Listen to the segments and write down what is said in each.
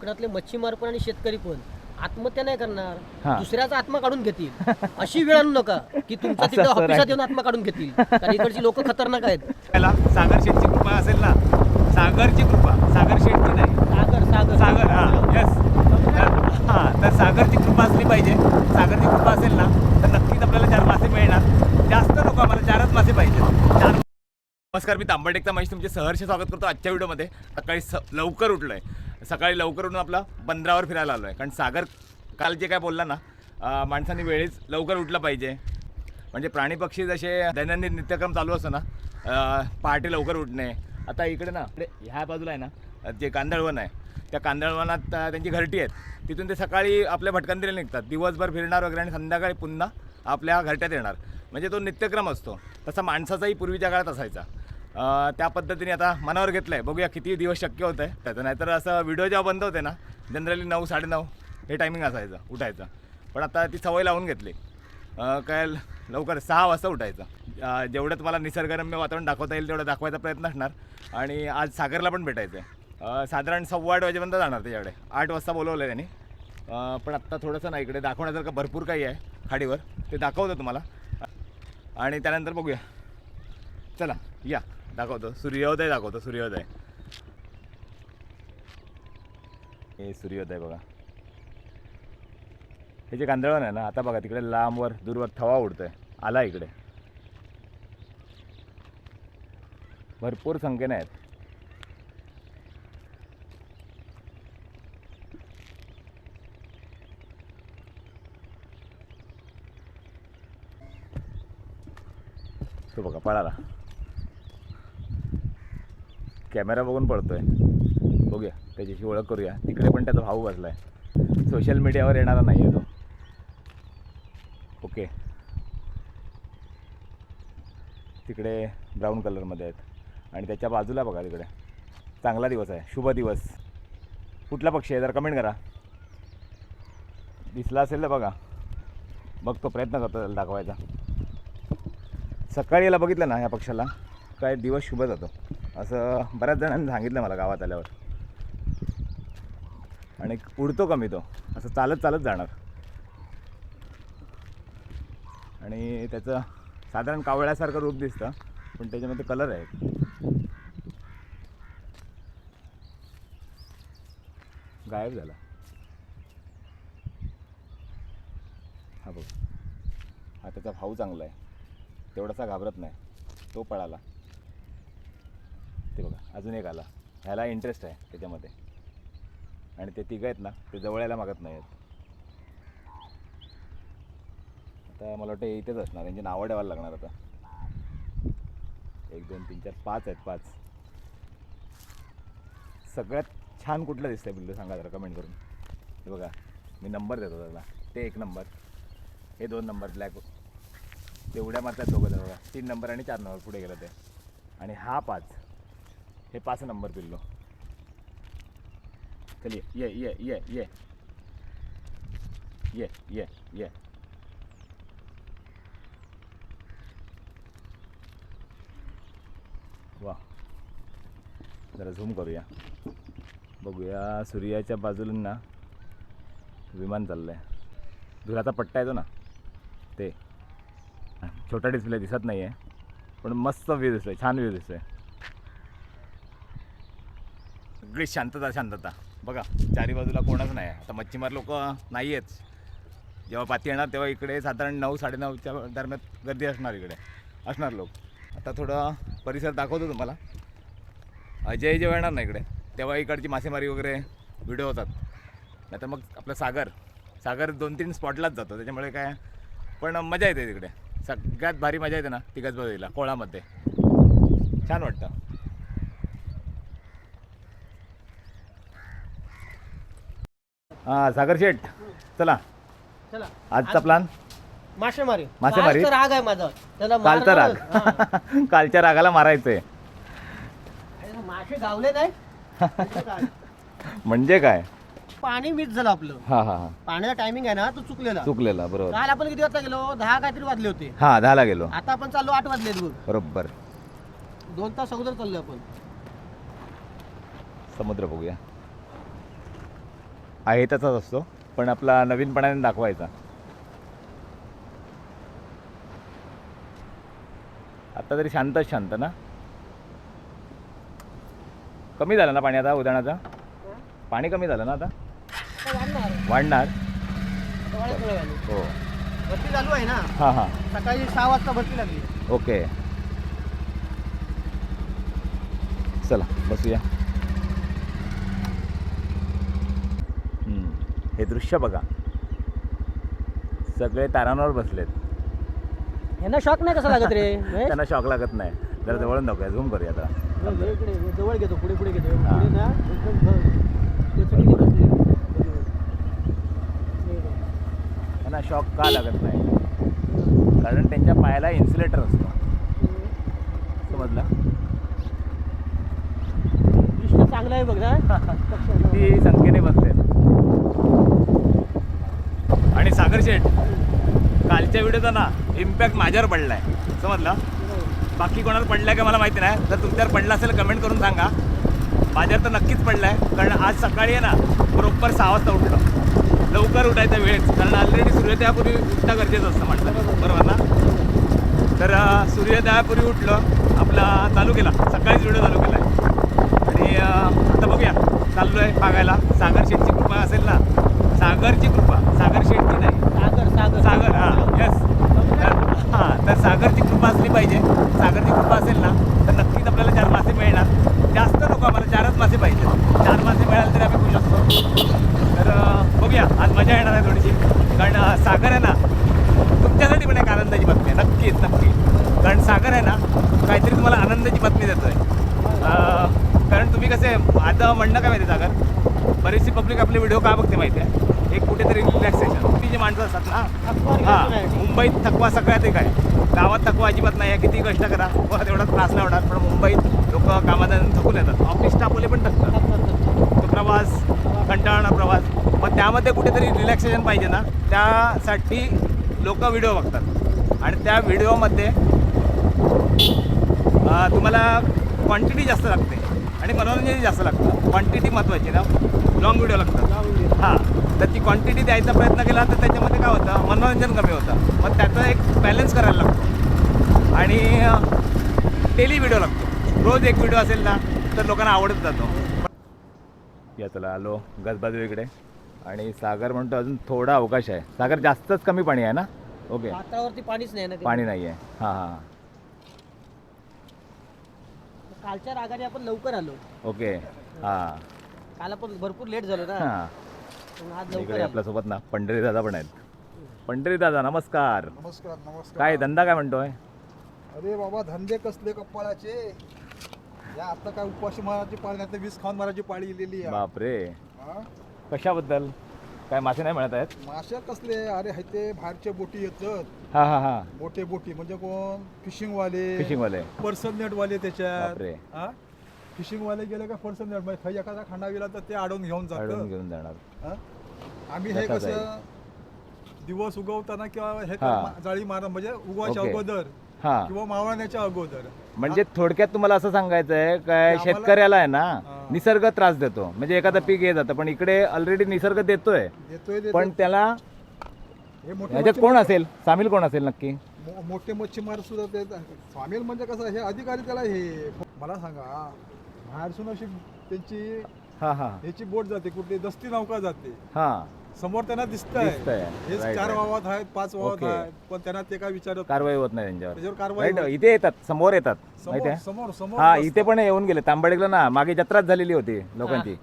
कोकणातले मच्छीमार पण आणि शेतकरी पण. आत्महत्या नाही करणार. दुसऱ्याचा आत्मा काढून घेतील. अशी वेळ आणू नका की तुमच्या तिकडे ऑफिसात. येऊन आत्मा काढून घेतील. कारण इकडची लोक खतरनाक आहेत. त्याला सागर शेठची कृपा असेल ना सागरची कृपा. सागर शेठची नाही? सागर सागर. सागर हा यस तर हां तर सागरची कृपा असली पाहिजे. सागरची कृपा असेल ना तर नक्कीच आपल्याला चार मासे मिळणार. जास्त नको आम्हाला चारच मासे पाहिजे चार नमस्कार मी तांबडेकचा महेश. तुमचे सहर्ष स्वागत करतो आजच्या व्हिडिओमध्ये. सकाळी स लवकर उठलो आहे सकाळी लवकर उठून आपला बंदरावर फिरायला आलो आहे कारण सागर काल जे काय बोलला ना माणसाने माणसांनी लवकर उठलं पाहिजे. म्हणजे प्राणी पक्षी जसे दैनंदिन नित्यक्रम चालू असतो ना पहाटे लवकर उठणे. आता इकडे ना ह्या बाजूला आहे ना जे कांदळवन आहे त्या कांदळवनात त्यांची घरटी आहेत. तिथून ते सकाळी आपल्या भटकंतीला निघतात. दिवसभर फिरणार वगैरे आणि संध्याकाळी पुन्हा आपल्या घरट्यात येणार. म्हणजे तो नित्यक्रम असतो. तसा माणसाचाही पूर्वीच्या काळात असायचा. त्या पद्धतीने आता मनावर घेतलं आहे बघूया किती दिवस शक्य होतं आहे त्याचं नाहीतर असं व्हिडिओ जेव्हा बंद होते ना जनरली नऊ साडेनऊ हे टायमिंग असायचं उठायचं. पण आता ती सवय लावून घेतली. काय लवकर सहा वाजता उठायचं. जेवढं तुम्हाला निसर्गरम्य वातावरण दाखवता येईल तेवढं दाखवायचा प्रयत्न असणार. आणि आज सागरला पण भेटायचं आहे साधारण सव्वा आठ वाजेपर्यंत जाणार त्याच्याकडे. आठ वाजता बोलवलं आहे त्यांनी पण आत्ता थोडंसं नाही इकडे दाखवण्यासारखं भरपूर काही आहे खाडीवर ते दाखवतो तुम्हाला. आणि त्यानंतर बघूया. चला या. दाखवतो. सूर्योदय दाखवतो सूर्योदय. हे सूर्योदय बघा. हे जे कांदळवन आहे ना आता बघा तिकडे लांबवर दूरवर थवा उडतोय. आला इकडे. भरपूर संख्येने आहेत. तो बघा पळाला. कॅमेरा बघून पळतोय बघूया त्याच्याशी ओळख करूया. तिकडे पण त्याचा भाऊ आहे सोशल मीडियावर येणारा नाही आहे तो. ओके तिकडे ब्राऊन कलरमध्ये आहेत. आणि त्याच्या बाजूला बघा तिकडे. चांगला दिवस आहे. शुभ दिवस. कुठला पक्षी आहे? जरा कमेंट करा. दिसला असेल तर बघा. बघतो प्रयत्न करतो त्याला दाखवायचा. सकाळी याला बघितलं ना या पक्षाला काय दिवस शुभ जातो. असं बऱ्याच जणांनी सांगितलं मला गावात आल्यावर. आणि उडतो कमी तो? असं चालत चालत जाणार. आणि त्याचं साधारण कावळ्यासारखं रूप दिसतं पण त्याच्यामध्ये कलर आहे. गायब झाला. हा बघ. हा त्याचा भाऊ चांगला आहे. तेवढासा घाबरत नाही. तो पळाला. ते बघा अजून एक आला. ह्याला इंटरेस्ट आहे त्याच्यामध्ये. आणि ते तिघं आहेत ना ते जवळ यायला मागत नाही आहेत आता मला वाटतं इथेच असणार त्यांची नावं ठेवायला लागणार आता. एक दोन तीन चार पाच आहेत पाच. सगळ्यात छान कुठलं दिसतंय बिल्लू? सांगा जरा कमेंट करून. हे बघा मी नंबर देतो त्याला. ते एक नंबर हे दोन नंबर ब्लॅक ते उड्या मारतात दोघं जर बघा. तीन नंबर आणि चार नंबर पुढे गेलं ते. आणि हा पाच. हे पाच नंबर पिल्लो. चल ये ये ये ये ये. ये ये वा. जरा झूम करूया. बघूया सूर्याच्या बाजूला विमान चाललंय. धुराचा पट्टा येतो ना? ते. छोटा डिस्प्ले दिसत नाही आहे पण मस्त व्ह्यू दिसतोय छान व्ह्यू दिसतोय. सगळी शांतता शांतता. बघा चारी बाजूला कोणच नाही. आता मच्छीमार लोक नाही आहेत जेव्हा पाती येणार तेव्हा इकडे साधारण नऊ साडेनऊच्या दरम्यान गर्दी असणार इकडे. असणार लोक. आता थोडं परिसर दाखवतो तुम्हाला. अजय जेव्हा येणार ना इकडे तेव्हा इकडची मासेमारी वगैरे व्हिडिओ होतात. नाहीतर मग आपलं सागर. सागर दोन तीन स्पॉटलाच जातो. त्याच्यामुळे काय पण मजा येते तिकडे. सगळ्यात भारी मजा येते ना तिघच बघायला कोळामध्ये. छान वाटतं. हां सागर शेठ चला. चला. आजचा प्लान मासेमारी मासेमारी? कालचा राग आहे माझा. त्याला कालचा राग. हा. कालच्या रागाला मारायचंय. अरे, मासे गावले नाही? त्याचं काय? म्हणजे काय? पाणी मिस झालं आपलं. हा हा हा. पाण्याचा टायमिंग आहे ना तो चुकलेला. चुकलेला बरोबर. काल आपण किती वाजता गेलो? दहा काहीतरी वाजले होते. हा दहाला गेलो. आता आपण चाललो आठ वाजलेत बघ. बरोबर. दोन तास अगोदर चाललो आपण. समुद्र बघूया. आहे तसाच असतो पण आपला नवीनपणाने दाखवायचा. आता तरी शांतच शांत ना? कमी झालं ना पाणी आता उदाहरणाचा? पाणी कमी झालं ना आता? वाढणार. हो. भरती चालू आहे ना? हां हां. सकाळी सहा वाजता भरती लागली. ओके. चला बसूया हम्म, हे दृश्य बघा. सगळे तारांवर बसलेत. यांना शॉक नाही कसा लागत रे? महेश? त्यांना शॉक लागत नाही. जरा जवळून दाखवूया झूम करूया हे इकडे हे जवळ घेतो पुढे पुढे घेतो. हा. पुढे ना एकदम. हे. त्यांना शॉक का लागत नाही? कारण त्यांच्या पायाला इन्सुलेटर असतो. समजलं? दृश्य चांगलं आहे बघ ना ती संख्येने बसलेत आणि सागर शेठ कालच्या व्हिडिओचा ना इम्पॅक्ट माझ्यावर पडलाय. समजलं? बाकी कोणाला पडलाय का मला माहिती नाही. जर तुमच्यावर पडला असेल कमेंट करून सांगा. माझ्यावर तर नक्कीच पडलाय. कारण आज सकाळी आहे ना बरोबर सहा वाजता उठलं. लवकर उठायचा वेळच. कारण ऑलरेडी सूर्योदयापूर्वी उठणं गरजेचं असतं म्हटलं. बरोबर ना? तर सूर्योदयापूर्वी उठलं. आपला चालू केला. सकाळीच व्हिडिओ चालू केला. आणि आता बघूया. चाललो आहे बघायला. सागर शेठची कृपा असेल ना सागरची कृपा. सागर शेठची नाही. सागर सागर. सागर हां येस तर हां तर सागरची कृपा असली पाहिजे. सागरची कृपा असेल ना तर नक्कीच आपल्याला चार मासे मिळणार. जास्त नको आम्हाला चारच मासे पाहिजे. चार मासे मिळाले तरी आम्ही खुश असतो. तर बघूया. आज मजा येणार आहे थोडीशी. कारण सागर आहे ना तुमच्यासाठी पण एक आनंदाची बातमी आहे. नक्कीच नक्की कारण सागर आहे ना काहीतरी तुम्हाला आनंदाची बातमी देतोय. अं, कारण तुम्ही कसे आता म्हणणं काय माहिती आहे सागर? बरीचशी पब्लिक आपले व्हिडिओ का बघते माहिती आहे? एक कुठेतरी रिलॅक्सेशन तुम्ही जी माणसं असतात ना हां मुंबईत थकवा सगळ्यात एक आहे. गावात थकवा अजिबात नाही आहे. किती कष्ट करा व तेवढा त्रास नाही होणार. पण मुंबईत लोक कामात थकून येतात. ऑफिस स्टाफवाले पण थकतात. तो प्रवास कंटाळणा प्रवास. मग त्यामध्ये कुठेतरी रिलॅक्सेशन पाहिजे ना. त्यासाठी लोक व्हिडिओ बघतात. आणि त्या व्हिडिओमध्ये तुम्हाला क्वांटिटी जास्त लागते. आणि मनोरंजनही जास्त लागतं क्वांटिटी महत्त्वाची ना? लॉंग व्हिडिओ लागतात. हां. तर ती क्वांटिटी द्यायचा प्रयत्न केला तर त्याच्यामध्ये काय होतं? मनोरंजन कमी होतं. मग त्याचा एक बॅलन्स करायला लागतो. आणि डेली व्हिडिओ लागतो. रोज एक व्हिडिओ असेल ना तर लोकांना आवडत जातो. या चला आलो. गजबाजू इकडे. आणि सागर म्हणतो अजून थोडा अवकाश आहे. सागर जास्तच कमी पाणी आहे ना? ओके पाणीच नाही. पाणी नाही आहे हां हां. कालच्या रागाने आपण लवकर आलो. ओके. हां. काल आपण भरपूर लेट झालो ना. हां. पण आज इकडे लवकर आलो. आपल्यासोबत ना पंढरी दादा पण आहेत. पंढरी दादा नमस्कार. नमस्कार नमस्कार. काय धंदा काय म्हणतोय? अरे बाबा धंदे कसले कपाळाचे. या आता काय उपाशी माराची पाळी नाही तर वीस खाऊन माराची पाळी इलेली आहे. बापरे. हा? कशाबद्दल? काय मासे नाही मिळत आहेत? मासे कसले? अरे हाय ते बाहेरच्या बोटी येतात. हां हां हां. मोठे बोटी म्हणजे कोण? फिशिंग वाले फिशिंग वाले पर्सन नेट वाले त्याच्यात. बापरे. फिशिंग वाले गेले का पर्सन नेट? म्हणजे खाली एखादा खांडा गेला तर ते अडवून घेऊन काढून जात घेऊन जाणार. आम्ही हे त्याचाच कसं दिवस उगवताना किंवा हे हा. मा- जाळी मार म्हणजे उगवायच्या ओके. अगोदर हां. किंवा मावळण्याच्या अगोदर. म्हणजे थोडक्यात तुम्हाला असं सांगायचं आहे काय आम्हाला- शेतकऱ्याला आहे ना हां. निसर्ग त्रास देतो. म्हणजे एखादं पीक हे जातं पण इकडे ऑलरेडी निसर्ग देतोय. पण त्याला हे मोठे ह्याच्यात कोण असेल? सामील कोण असेल नक्की? मोठे मच्छीमार सुद्धा ते सामील म्हणजे कसं हे अधिकारी त्याला हे मला सांगा बाहेरसून अशी त्यांची हां हां. ह्याची बोट जाते कुठली दस्ती नौका जाते. हां. समोर त्यांना दिसतंय. दिसतंय. हे Right, चार right. वावात आहेत पाच वावात Okay. आहेत पण त्यांना ते काय विचारत कारवाई होत नाही त्यांच्यावर. त्याच्यावर कारवाई राईट होत- इथे येतात समोर येतात. माहिती समोर आहे? समोर समोर हा. इथे पण येऊन गेले. तांबडेकला ना मागे जत्राच झालेली होती लोकांची.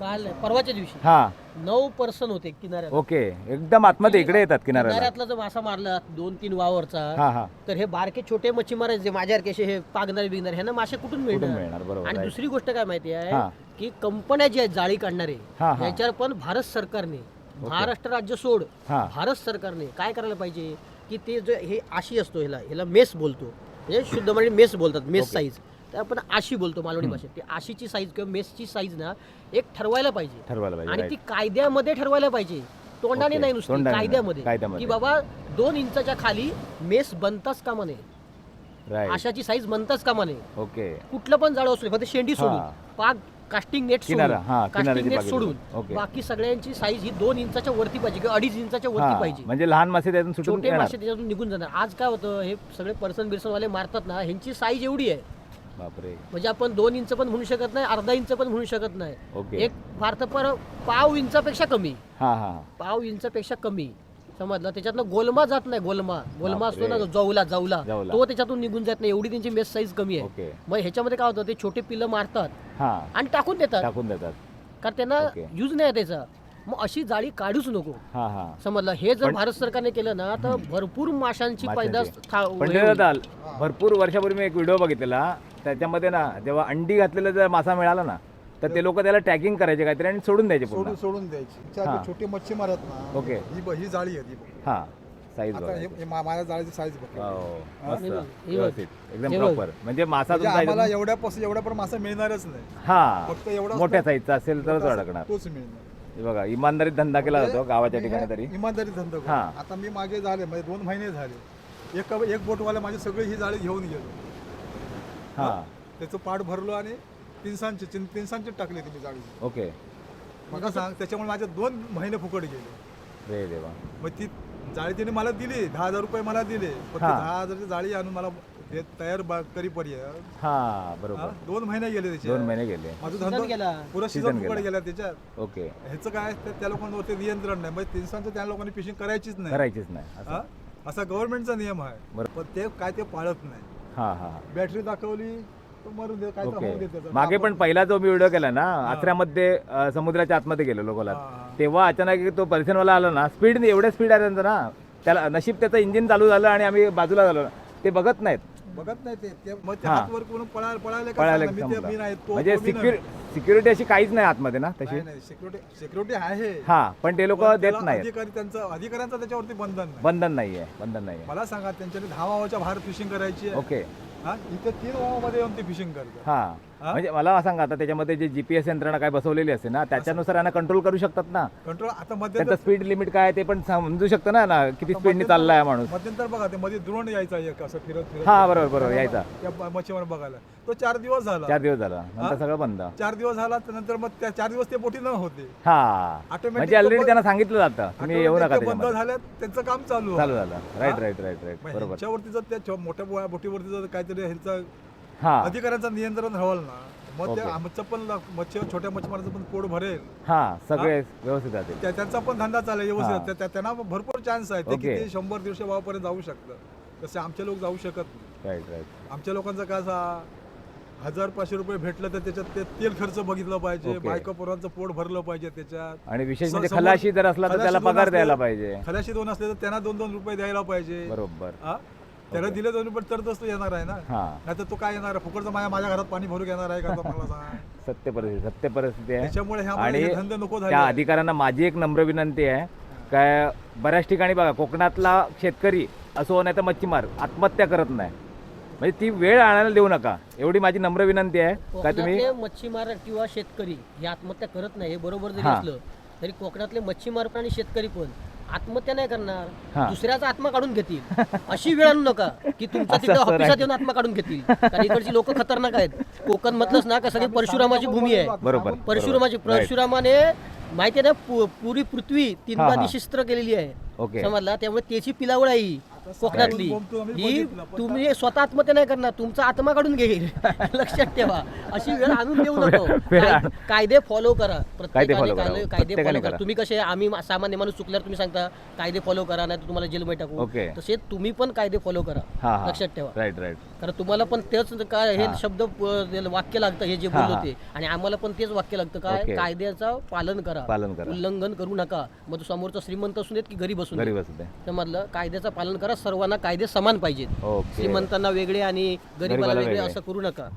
काल परवाच्या दिवशी. हा. नऊ पर्सन होते किनाऱ्यात ओके एकदम आतमध्ये इकडे येतात किनाऱ्याला. किनाऱ्यातला जो मासा मारला दोन तीन वावरचा हा हा. तर हे बारके छोटे मच्छीमार आहेत जे माझ्यासारखे असे हे पागणारे बिगणारे ह्यांना मासे कुठून कुठून मिळणार? मिळणार बरोबर आणि right. दुसरी गोष्ट काय माहिती आहे. की कंपन्या ज्या आहेत जाळी काढणारे हा, हा. याच्यावर पण भारत सरकारने महाराष्ट्र राज्य सोड. हा. भारत सरकारने काय करायला पाहिजे? की ते जो हे आशी असतो ह्याला ह्याला मेस बोलतो. म्हणजे शुद्ध म्हणजे मेस बोलतात मेस साईज तर आपण आशी बोलतो मालवणी भाषेत. ती आशीची साईज किंवा मेसची साईज ना एक ठरवायला पाहिजे. ठरवायला पाहिजे आणि right. ती कायद्यामध्ये ठरवायला पाहिजे. तोंडाने. नाही नुसती तोंडाने नाही. कायद्यामध्ये. कायद्यामध्ये. की बाबा दोन इंचाच्या खाली मेस बनताच कामा नये. आशाची साईज बनताच कामा नये. ओके. कुठलं पण जाळं असू दे, फक्त शेंडी सोडून. हा. पाक कास्टिंग नेट किनारा, हा, सोडून कास्टिंग किनाऱ्याची नेट सोडून ओके. बाकी सगळ्यांची साईज ही दोन इंचाच्या वरती पाहिजे किंवा अडीच इंचाच्या वरती हा पाहिजे. म्हणजे लहान मासे त्यातून सुटून छोटे येणार. मासे त्याच्यातून निघून जाणार. आज काय होतं हे सगळे पर्सन बिर्सन वाले मारतात ना ह्यांची साईज एवढी आहे. बापरे. म्हणजे आपण दोन इंच पण म्हणू शकत नाही अर्धा इंच पण म्हणू शकत नाही. ओके. एक फार तर पर पाव इंचापेक्षा कमी. हा हा. पाव इंचापेक्षा कमी. समजलं? त्याच्यातनं गोलमा जात नाही गोलमा. गोलमा असतो ना. जवला जवला. जवला. तो त्याच्यातून निघून जात नाही. एवढी त्यांची मेस साईज कमी आहे. ओके. मग ह्याच्यामध्ये काय होतं? ते छोटे पिल्लं मारतात. हा. आणि टाकून देतात. टाकून देतात. कारण त्यांना ओके. यूज नाही आहे त्याचा. मग अशी जाळी काढूच नको. हा हा. समजलं? हे जर पण- भारत सरकारने केलं ना तर भरपूर माशांची माशांची. पैदास था- पण हे ते होईल. दादा भरपूर वर्षापूर्वी मी एक व्हिडिओ बघितलेला. त्याच्यामध्ये ना जेव्हा अंडी घातलेला जर मासा मिळाला ना तर ते लोक त्याला टॅगिंग करायचे काहीतरी आणि सोडून द्यायचे पूर्ण. सोडून सोडून द्यायची. त्या हा. छोटे मच्छीमार आहेत ना ओके. ही ब- ही जाळी आहे ही बघ. हा. साईज आता हे- बघा हे मा- माझ्या जाळीची साईज बघ. हो? मस्त. हे बघ. व्यवस्थित. एकदम हे बघ. प्रॉपर म्हणजे मासा म्हणजे तुमचा आम्हाला एकदम- एवढ्यापासून एवढ्या पण मासा मिळणारच नाही. हा. फक्त एवढा मोठ्या साईजचा असेल तरच अडकणार. तोच मिळणार. हे बघा इमानदारीत धंदा केला म्हणजे जातो गावाच्या मी ठिकाणी तरी. इमानदारी धंदा करतो. हा. आता मी मागे झाले म्हणजे दोन महिने झाले. एक एक बोटवाला माझी सगळी ही जाळी घेऊन गेलो. हा. त्याचं पाठ भरलो आणि तिनसांची तीन तिनसांची टाकली तुम्ही जाळी. ओके. मग सांग त्याच्यामुळे माझे दोन महिने फुकट गेले. रे देवा. मग ती जाळी तिने मला दिली दहा हजार रुपये मला दिले. पण ती हा. दहा हजारची जाळी आणून मला हे तयार बा- करीपर्यंत हा हा, बरोबर. दोन महिने गेले त्याचे. दोन महिने गेले. माझं धंदा गेला. पुरा सीझन फुकट गेला. त्याच्यात ओके. ह्याचं काय ते त्या लोकांवरती नियंत्रण नाही. म्हणजे तिनसांचं त्या लोकांनी फिशिंग करायचीच नाही. करायचीच नाही. असं. हा? असा गव्हर्नमेंटचा नियम आहे. पण ते काय ते पाळत नाही. हा हा. बॅटरी दाखवली तर मरून दे काय तर होऊ दे ओके त्याचं. मागे पण पहिला जो मी व्हिडिओ केला ना आचऱ्यामध्ये अं, समुद्राच्या आतमध्ये गेलो हा. तेव्हा अचानक तो पर्सनवाला आला ना स्पीड एवढ्या स्पीड आहे त्यांचं ना त्याला नशीब त्याचं इंजिन चालू झालं आणि आम्ही बाजूला झालो ते बघत नाहीत बघत नाही ते ते- मग ते. हात वर करून पळायला पळायला का पळायला सांगणार? मी ते मी नाही तो म्हणजे तो मी नाही. सिक्युरिटी अशी काहीच नाही आतमध्ये ना तशी नाही नाही सिक्युरिटी सिक्युरिटी आहे हा पण ते लोक पण देत त्याला नाहीत अधिकारी त्यांचं अधिकाऱ्यांचं त्याच्यावरती बंधन नाही बंधन नाहीये बंधन नाहीये मला सांगा त्यांच्याने दहा वावाच्या बाहेर फिशिंग करायची आहे. ओके हा इथे तीन येऊन ते फिशिंग करतात. हा? म्हणजे मला सांगा आता त्याच्यामध्ये जे जीपीएस यंत्रणा काय बसवलेली असते ना त्याच्यानुसार यांना कंट्रोल करू शकतात ना? कंट्रोल आता त्यांचं मध्यंतर स्पीड लिमिट काय आहे ते पण समजू शकतं ना ना किती स्पीडने चाललाय हा माणूस. मध्यंतर बघा ते मध्ये द्रोण यायचा एक असं फिरत फिरत हा बरोबर बरोबर यायचा. त्या ब- मच्छीमार बघायला. तो चार दिवस झाला. चार दिवस झाला नंतर हा? सगळं बंद. चार दिवस झाला त्यानंतर मग त्या चार दिवस ते बोटी न होते. हा. Automatic म्हणजे ऑलरेडी त्यांना सांगितलं जातं तुम्ही येऊ Automatic नका ते बंद त्याच्यामध्ये झाल्यात त्यांचं काम चालू चालू. झालं. राईट? राईट राईट राईट बरोबर. ह्यांच्यावरती जर त्या छो- मोठ्या बो- बोटीवरती जर काहीतरी ह्यांचं हा. अधिकाऱ्यांचं नियंत्रण हवल ना. मग ते ओके. आमचं पण मच्छी छोट्या मच्छीमाराचं पण पोट भरेल. हा सगळे व्यवस्थित जातील त्या- त्यांचा पण धंदा चालेल हा. व्यवस्थित त्या- त्या- त्यांना भरपूर चान्स आहे. ते ओके. किती शंभर दीडशे भावापर्यंत जाऊ शकतं. तसे आमचे लोक जाऊ शकत नाही. राईट राईट आमच्या लोकांचा काय असा हजार पाचशे रुपये भेटलं तर त्याच्यात ते तेल खर्च बघितलं पाहिजे ओके. बायका पोरांचं पोट भरलं पाहिजे त्याच्यात. आणि विशेष म्हणजे समोर- खलाशी जर असला तर खलाशी त्याला दोन पगार असले- द्यायला पाहिजे. खल्याशी दोन असले तर त्यांना दोन दोन रुपये द्यायला पाहिजे. बरोबर. हा? त्याला. दिले दोन रुपये तरच तो येणार आहे ना. हा. नाही तर तो काय येणार? आहे फुकटचं माझ्या माझ्या घरात पाणी भरू घेणार आहे का तो मला सांग. सत्य परिस्थिती सत्य परिस्थिती आहे. त्याच्यामुळे ह्या आणि हे धंदे नको झाले त्या अधिकाऱ्यांना माझी एक नम्र विनंती आहे. काय बऱ्याच ठिकाणी बघा कोकणातला शेतकरी असो नाही तर मच्छीमार आत्महत्या करत नाही. म्हणजे ती वेळ आणायला देऊ नका. एवढी माझी नम्र विनंती आहे. काय तुम्ही कोकणातले मच्छीमार किंवा शेतकरी हे आत्महत्या करत नाही हे बरोबर जरी हा. असलं तरी कोकणातले मच्छीमार पण आणि शेतकरी पण. आत्महत्या नाही करणार. हा. दुसऱ्याचा आत्मा काढून घेतील. अशी वेळ आणू नका की तुमच्या तिथे असं ऑफिसात. येऊन आत्मा काढून घेतील. कारण इकडची लोक खतरनाक आहेत. कोकण म्हटलंच ना का सगळी परशुरामाची भूमी आहे. बरोबर. परशुरामाची Right. परशुरामाने माहिती आहे ना पु- पुरी पृथ्वी हा, तीनदा हा. निशिस्त्र केलेली आहे. ओके समजला? त्यामुळे त्याची पिलावळ आहे ही. कोकणातली. ही तुम्ही स्वतः आत्महत्या नाही करणार तुमचा आत्मा काढून घेईल. लक्षात ठेवा. अशी वेळ आणून देऊ नको. कायदे फॉलो करा. प्रत्येकाने. कायदे- फॉलो करा. तुम्ही कसे आम्ही सामान्य माणूस चुकल्यावर तुम्ही सांगता कायदे फॉलो करा नाही तर तुम्हाला जेलमध्ये टाकू. तसे तुम्ही पण कायदे फॉलो करा. लक्षात ठेवा. राईट राईट कारण तुम्हाला पण तेच काय हे. शब्द वाक्य लागतं हे जे हा, बोललो हा. ते. आणि आम्हाला पण तेच वाक्य लागतं. काय. कायद्याचं पालन करा. पालन करा. उल्लंघन करू नका. मग समोरचा श्रीमंत असून देत की गरीब असून दे. समजलं कायद्याचं पालन करा. सर्वांना कायदे समान पाहिजेत. ओके. श्रीमंतांना वेगळे आणि गरीबाला वेगळे. असं करू नका.